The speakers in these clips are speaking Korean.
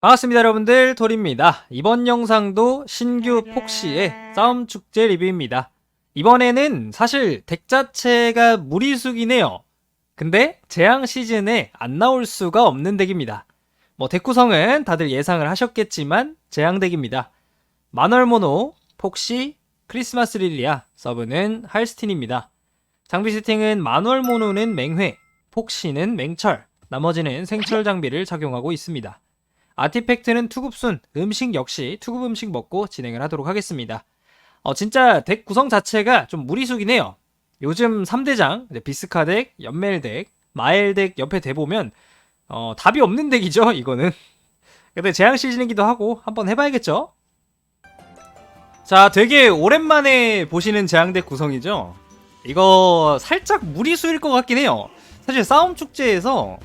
반갑습니다 여러분들. 토리입니다. 이번 영상도 신규 폭시의 싸움 축제 리뷰입니다. 이번에는 사실 덱 자체가 무리수기네요. 근데 재앙 시즌에 안 나올 수가 없는 덱입니다. 뭐 덱 구성은 다들 예상을 하셨겠지만 재앙 덱입니다. 마널모노, 폭시, 크리스마스 릴리아, 서브는 할스틴입니다. 장비 세팅은 마널모노는 맹회, 폭시는 맹철, 나머지는 생철 장비를 착용하고 있습니다 아티팩트는 투급순, 음식 역시 투급 음식 먹고 진행을 하도록 하겠습니다. 어, 진짜 덱 구성 자체가 좀 무리수긴 해요. 요즘 3대장, 비스카 덱, 연멜 덱, 마엘 덱 옆에 대보면, 어, 답이 없는 덱이죠, 이거는. 근데 재앙 시즌이기도 하고, 한번 해봐야겠죠? 자, 되게 오랜만에 보시는 재앙 덱 구성이죠? 이거 살짝 무리수일 것 같긴 해요. 사실 싸움 축제에서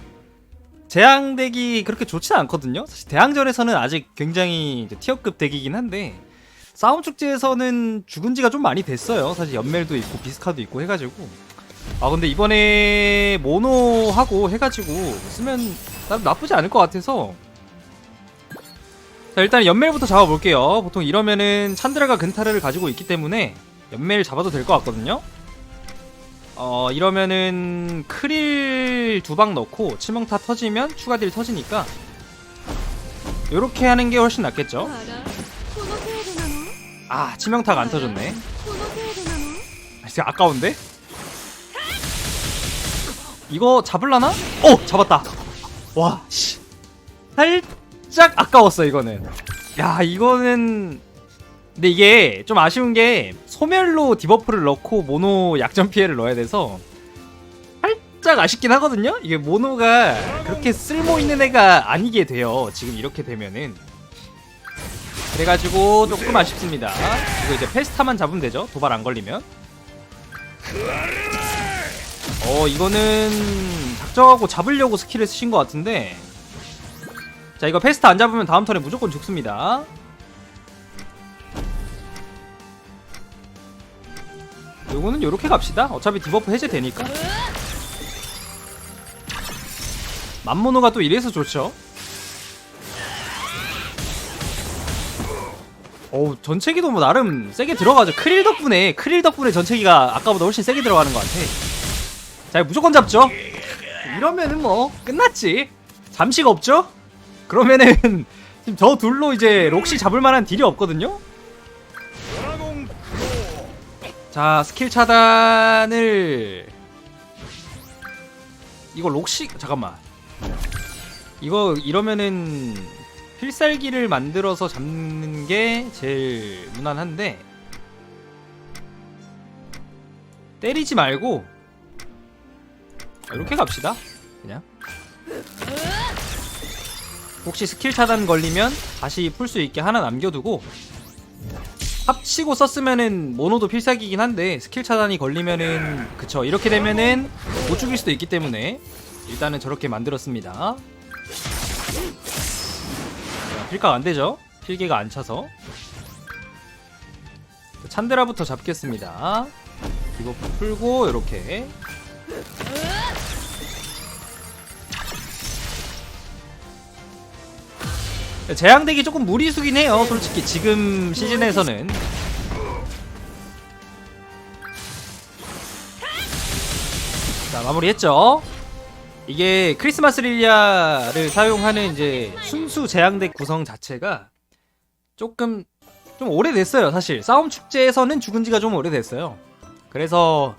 재앙 덱이 그렇게 좋지는 않거든요. 사실 대항전에서는 아직 굉장히 티어급 덱이긴 한데 싸움 축제에서는 죽은 지가 좀 많이 됐어요. 사실 연멜도 있고 비스카도 있고 해가지고 아 근데 이번에 모노하고 해가지고 쓰면 나쁘지 않을 것 같아서 자 일단 연멜부터 잡아볼게요. 보통 이러면은 찬드라가 근타르를 가지고 있기 때문에 연멜 잡아도 될 것 같거든요. 어 이러면은 크릴 두 방 넣고 치명타 터지면 추가 딜 터지니까 요렇게 하는 게 훨씬 낫겠죠? 아 치명타가 안 터졌네 아, 진짜 아까운데? 이거 잡을라나? 오! 잡았다 와 씨. 살짝 아까웠어 이거는 야 이거는 근데 이게 좀 아쉬운 게 소멸로 디버프를 넣고 모노 약점 피해를 넣어야 돼서 살짝 아쉽긴 하거든요. 이게 모노가 그렇게 쓸모 있는 애가 아니게 돼요. 지금 이렇게 되면은 그래가지고 조금 아쉽습니다. 이거 이제 페스타만 잡으면 되죠. 도발 안 걸리면. 어 이거는 작정하고 잡으려고 스킬을 쓰신 것 같은데 자 이거 페스타 안 잡으면 다음 턴에 무조건 죽습니다. 요거는 요렇게 갑시다. 어차피 디버프 해제되니까. 맘모노가 또 이래서 좋죠. 어우 전체기도 뭐 나름 세게 들어가죠. 크릴 덕분에 크릴 덕분에 전체기가 아까보다 훨씬 세게 들어가는 것 같아. 자 무조건 잡죠. 이러면은 뭐 끝났지. 잠시가 없죠? 그러면은 지금 저 둘로 이제 록시 잡을 만한 딜이 없거든요. 자 스킬 차단을. 이거 록시 잠깐만. 이거 이러면은 필살기를 만들어서 잡는 게 제일 무난한데 때리지 말고 이렇게 갑시다 그냥. 혹시 스킬 차단 걸리면 다시 풀 수 있게 하나 남겨두고 합치고 썼으면은 모노도 필살기긴 한데 스킬 차단이 걸리면은 그쵸 이렇게 되면은 못 죽일 수도 있기 때문에 일단은 저렇게 만들었습니다. 자, 필각 안되죠? 필기가 안 차서. 찬드라부터 잡겠습니다. 디버프 풀고 이렇게 재앙덱이 조금 무리수긴 해요 솔직히. 지금 시즌에서는. 자 마무리했죠? 이게 크리스마스 릴리아를 사용하는 이제 순수 재앙덱 구성 자체가 조금 좀 오래됐어요 사실. 싸움 축제에서는 죽은 지가 좀 오래됐어요. 그래서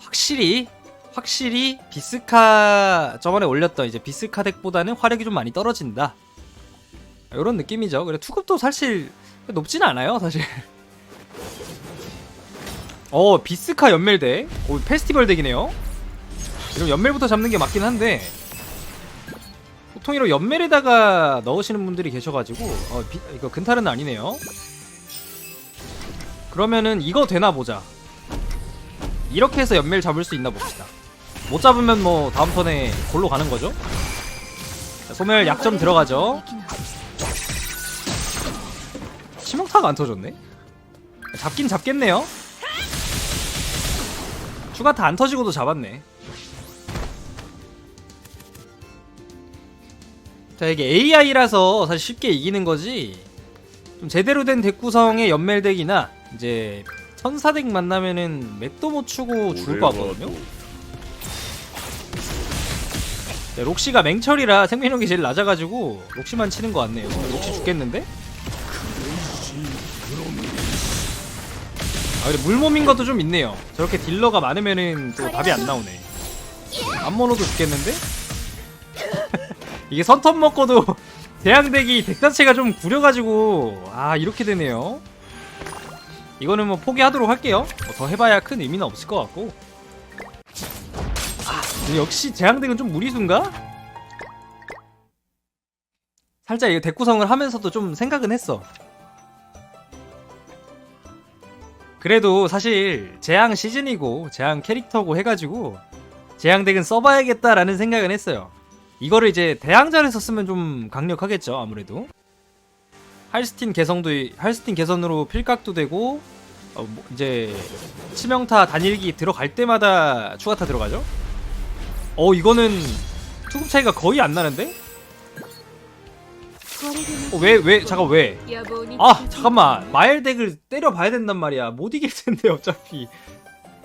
확실히 확실히 비스카 저번에 올렸던 이제 비스카 덱보다는 화력이 좀 많이 떨어진다 이런 느낌이죠. 그래 투급도 사실 높지는 않아요, 사실. 어 비스카 연멜대, 오 페스티벌 덱이네요. 이럼 연멜부터 잡는 게 맞긴 한데 보통 이런 연멜에다가 넣으시는 분들이 계셔가지고 어 비, 이거 근탈은 아니네요. 그러면은 이거 되나 보자. 이렇게 해서 연멜 잡을 수 있나 봅시다. 못 잡으면 뭐 다음 턴에 골로 가는 거죠. 자, 소멸 약점 들어가죠. 치명타가 안 터졌네? 잡긴 잡겠네요? 추가타 안 터지고도 잡았네 자자 이게 AI라서 사실 쉽게 이기는 거지 좀 제대로 된 덱 구성의 연멜덱이나 이제 천사덱 만나면은 맥도 못 추고 죽을 것 같거든요 네, 록시가 맹철이라 생명력이 제일 낮아가지고 록시만 치는 것 같네요 록시 죽겠는데? 아 근데 물몸인 것도 좀 있네요. 저렇게 딜러가 많으면은 또 답이 안 나오네. 안 모노도 죽겠는데? 이게 선턴 먹고도 대항덱이 덱 자체가 좀 구려가지고 아 이렇게 되네요. 이거는 뭐 포기하도록 할게요. 뭐 더 해봐야 큰 의미는 없을 것 같고. 아 근데 역시 대항덱은 좀 무리수인가? 살짝 이거 덱 구성을 하면서도 좀 생각은 했어 그래도 사실 재앙 시즌이고 재앙 캐릭터고 해가지고 재앙 덱은 써봐야겠다라는 생각은 했어요. 이거를 이제 대항전에서 쓰면 좀 강력하겠죠 아무래도. 할스틴 개성도 할스틴 개선으로 필각도 되고 어, 뭐 이제 치명타 단일기 들어갈 때마다 추가타 들어가죠. 어 이거는 투급 차이가 거의 안 나는데? 어, 왜, 왜, 잠깐, 왜? 아, 잠깐만. 마일덱을 때려봐야 된단 말이야. 못 이길 텐데, 어차피.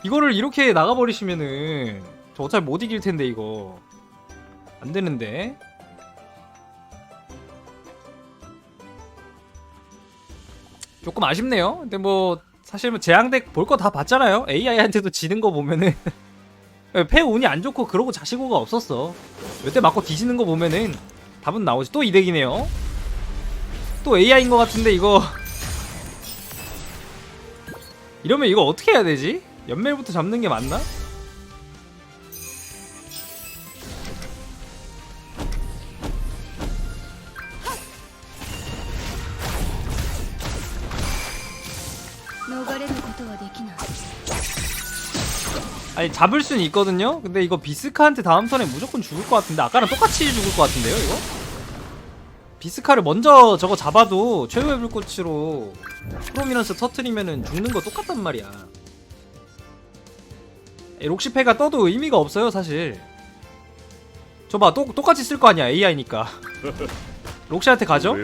이거를 이렇게 나가버리시면은, 저 어차피 못 이길 텐데, 이거. 안 되는데. 조금 아쉽네요. 근데 뭐, 사실 뭐, 재앙덱 볼 거 다 봤잖아요? AI한테도 지는 거 보면은. 패 운이 안 좋고 그러고 자시고가 없었어. 몇 대 맞고 뒤지는 거 보면은 답은 나오지. 또 이덱이네요. 또 AI인 것 같은데 이거 이러면 이거 어떻게 해야 되지? 연멜부터 잡는 게 맞나? 아니 잡을 수는 있거든요? 근데 이거 비스카한테 다음 턴에 무조건 죽을 것 같은데 아까랑 똑같이 죽을 것 같은데요 이거? 비스카를 먼저 저거 잡아도 최후의 불꽃으로 프로미넌스 터트리면은 죽는 거 똑같단 말이야. 록시페가 떠도 의미가 없어요 사실. 저봐 똑같이 쓸 거 아니야 AI니까. 록시한테 가죠?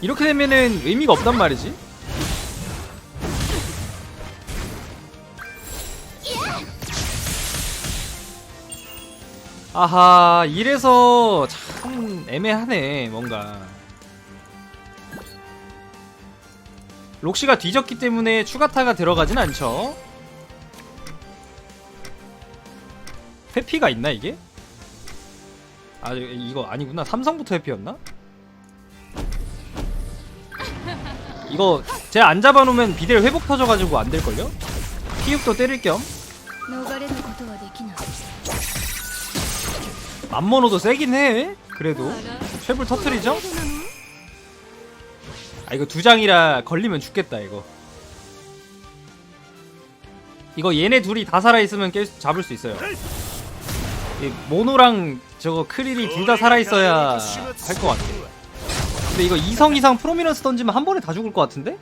이렇게 되면은 의미가 없단 말이지. 아하, 이래서 참 애매하네, 뭔가. 록시가 뒤졌기 때문에 추가타가 들어가진 않죠. 회피가 있나, 이게? 아, 이거 아니구나. 삼성부터 회피였나? 이거 제가 안 잡아놓으면 비델 회복 터져가지고 안 될걸요? 피육도 때릴 겸 만모노도 세긴 해. 그래도. 쉐블 터트리죠? 아 이거 두 장이라 걸리면 죽겠다 이거. 이거 얘네 둘이 다 살아있으면 깨, 잡을 수 있어요. 이 모노랑 저거 크릴이 둘 다 살아있어야 할 것 같아. 근데 이거 2성 이상 프로미넌스 던지면 한 번에 다 죽을 것 같은데?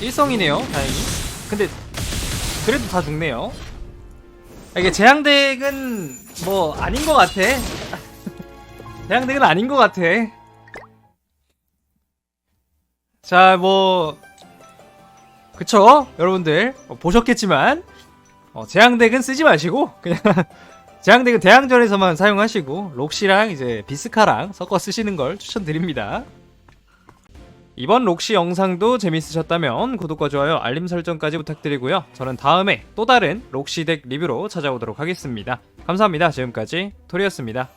1성이네요 다행히. 근데 그래도 다 죽네요. 아, 이게 재앙덱은 뭐 아닌 것 같아 재앙덱은 아닌 것 같아 자, 뭐 그쵸? 여러분들 어, 보셨겠지만 어, 재앙덱은 쓰지 마시고 그냥 재앙덱은 대항전에서만 사용하시고 록시랑 이제 비스카랑 섞어 쓰시는 걸 추천드립니다. 이번 록시 영상도 재밌으셨다면 구독과 좋아요, 알림 설정까지 부탁드리고요. 저는 다음에 또 다른 록시 덱 리뷰로 찾아오도록 하겠습니다. 감사합니다. 지금까지 토리였습니다.